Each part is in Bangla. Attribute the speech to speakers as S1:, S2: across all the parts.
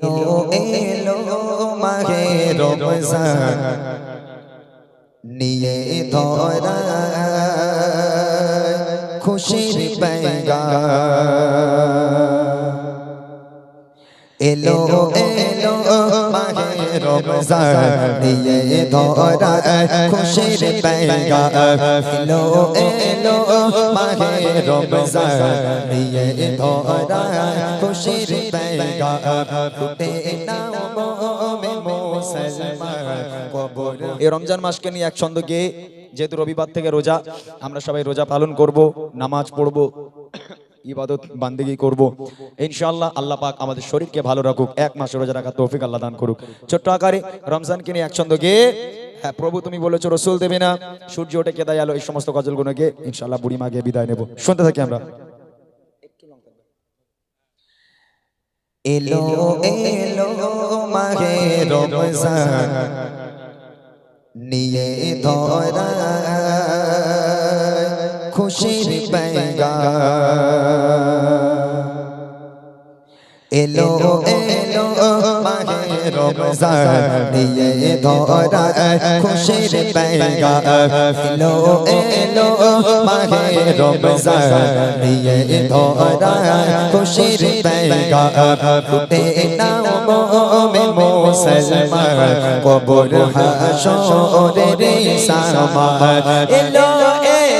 S1: এলো এলো মাহে নিয়ে ধরা খুশির পেগা এলো এলো মাহে রমজান ধরা খুশির পেগা এলো এলো, মাহে রমজান ধরা খুশির পেগা ফুটে
S2: এই রমজান মাসকে নিয়ে এক ছন্দ গেয়ে, যেহেতু রবিবার থেকে রোজা, আমরা সবাই রোজা পালন করব, নামাজ পড়ব। ইবাদত, বান্দেগি করব। ইনশাআল্লাহ আল্লাহ পাক আমাদের শরীরকে ভালো রাখুক, এক মাস রোজা রাখা তৌফিক আল্লাহ দান করুক। ছোট্ট আকারে রমজানকে নিয়ে এক ছন্দ গেয়ে হ্যাঁ প্রভু তুমি বলেছ, রসুল দেবে না। সূর্য ওঠে কেদায় আলো এই সমস্ত গজলগুলো গিয়ে ইনশাআল্লাহ বুড়ি মা গিয়ে বিদায় নেব। শুনতে থাকি আমরা।
S1: এলো এলো মাহে রমজান। নিয়ে ধরা খুশির পেগা এলো এলো মাহে রমজান নিয়ে ধরা খুশির পেগা এলো এলো মাহে রমজান নিয়ে ধরা খুশির পেগা ফুটে নাও মোমে মুসলমান কবর হাসরে সামান এলো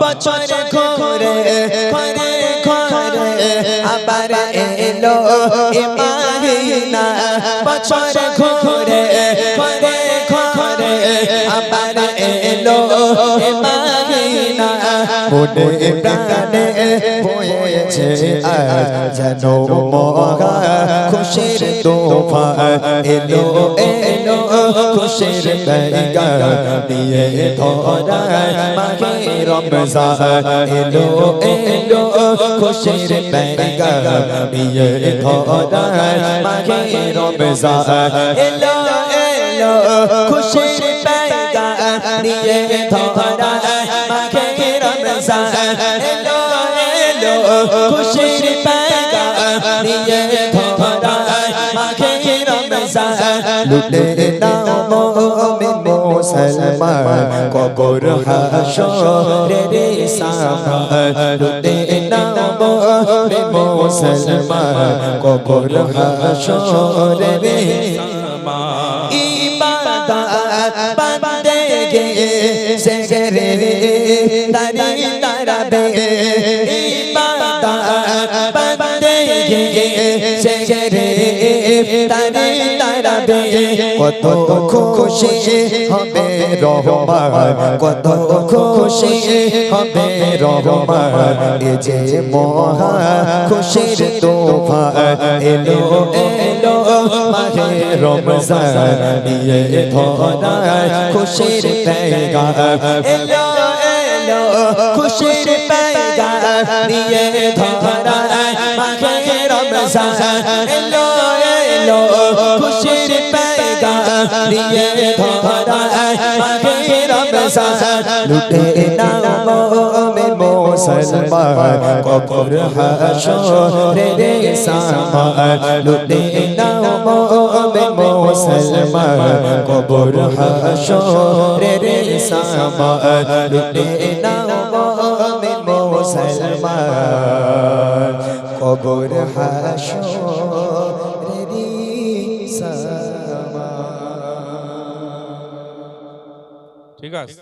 S1: বছর ঘরে ঘরে ঘরে, আবার এলো ইমাহিনা। বছর ঘরে ঘরে ঘরে, আবার এলো ইমাহিনা। মনে প্রাণে বয়েছে আজ যেন মহা খুশির তোফা। এলো এলো খুশির পেগা নিয়ে ধরা মাহে রমজান এলো এলো খুশির পেগা নিয়ে ধরা মাহে রমজান এলো এলো খুশির পেগা নিয়ে ধরা মাহে রমজান লুটে নাও মোমে মুসলমান কবর হাসরে রে সামান লুটে নাও মোমে মুসলমান কবর হাসরে রে ইবাদত বান্দেগে সেগরে তারি কত খুশি হবে রহমান কত খুশি হবে রহমান এ যে মহা খুশির তোফা এলো এলো মাহে রমজান নিয়ে ধরা খুশির পেগা এলো এলো খুশির পেগা নিয়ে ধরা মাহে রমজান, এলো এলো, খুশির পেগা নিয়ে ধরা মাহে রমজান, লুটে নাও মোমে মুসলমান, কবর হাসরে রে সামান লুটে নাও মোমে মুসলমান, কবর হাসরে রে সামান লুটে নাও মোমে মুসলমান। কবর সামান
S3: ঠিক আছে।